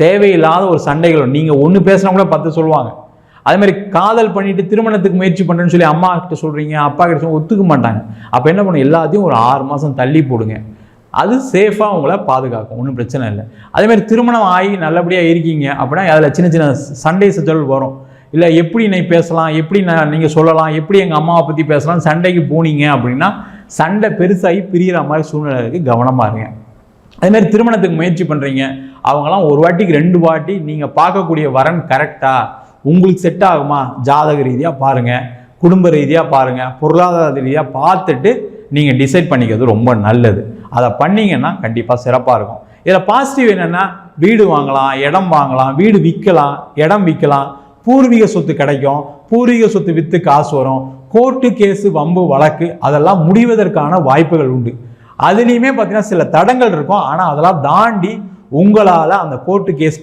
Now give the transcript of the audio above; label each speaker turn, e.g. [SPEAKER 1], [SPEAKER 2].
[SPEAKER 1] தேவையில்லாத ஒரு சண்டைகள் நீங்கள் ஒன்று பேசுனா கூட பத்து சொல்லுவாங்க. அதே மாதிரி காதல் பண்ணிட்டு திருமணத்துக்கு முயற்சி பண்ணுறேன்னு சொல்லி அம்மா கிட்ட சொல்கிறீங்க அப்பா கிட்ட சொல்ல ஒத்துக்க மாட்டாங்க. அப்போ என்ன பண்ணும்? எல்லாத்தையும் ஒரு ஆறு மாதம் தள்ளி போடுங்க. அது சேஃபாக உங்களை பாதுகாக்கும். ஒன்றும் பிரச்சனை இல்லை. அதே மாதிரி திருமணம் ஆகி நல்லபடியாக இருக்கீங்க அப்படின்னா அதில் சின்ன சின்ன சண்டை சச்சல் வரும். இல்லை எப்படி நீ பேசலாம்? எப்படி நான் நீங்கள் சொல்லலாம்? எப்படி எங்கள் அம்மாவை பற்றி பேசலாம்? சண்டைக்கு போனீங்க அப்படின்னா சண்டை பெருசாகி பிரியிற மாதிரி சூழ்நிலை இருக்குது கவனமாக இருங்க. அதுமாதிரி திருமணத்துக்கு முயற்சி பண்ணுறீங்க அவங்களாம் ஒரு வாட்டிக்கு ரெண்டு வாட்டி நீங்கள் பார்க்கக்கூடிய வரன் கரெக்டாக உங்களுக்கு செட் ஆகுமா? ஜாதக ரீதியாக பாருங்கள் குடும்ப ரீதியாக பாருங்கள் பொருளாதார ரீதியாக பார்த்துட்டு நீங்கள் டிசைட் பண்ணிக்கிறது ரொம்ப நல்லது. அதை பண்ணீங்கன்னா கண்டிப்பாக சிறப்பாக இருக்கும். இதில் பாசிட்டிவ் என்னென்னா வீடு வாங்கலாம் இடம் வாங்கலாம் வீடு விற்கலாம் இடம் விற்கலாம். பூர்வீக சொத்து கிடைக்கும். பூர்வீக சொத்து விற்று காசு வரும். கோர்ட்டு கேஸு வம்பு வழக்கு அதெல்லாம் முடிவதற்கான வாய்ப்புகள் உண்டு. அதுலேயுமே பார்த்தீங்கன்னா சில தடங்கள் இருக்கும். ஆனால் அதெல்லாம் தாண்டி உங்களால் அந்த கோர்ட்டு கேஸ்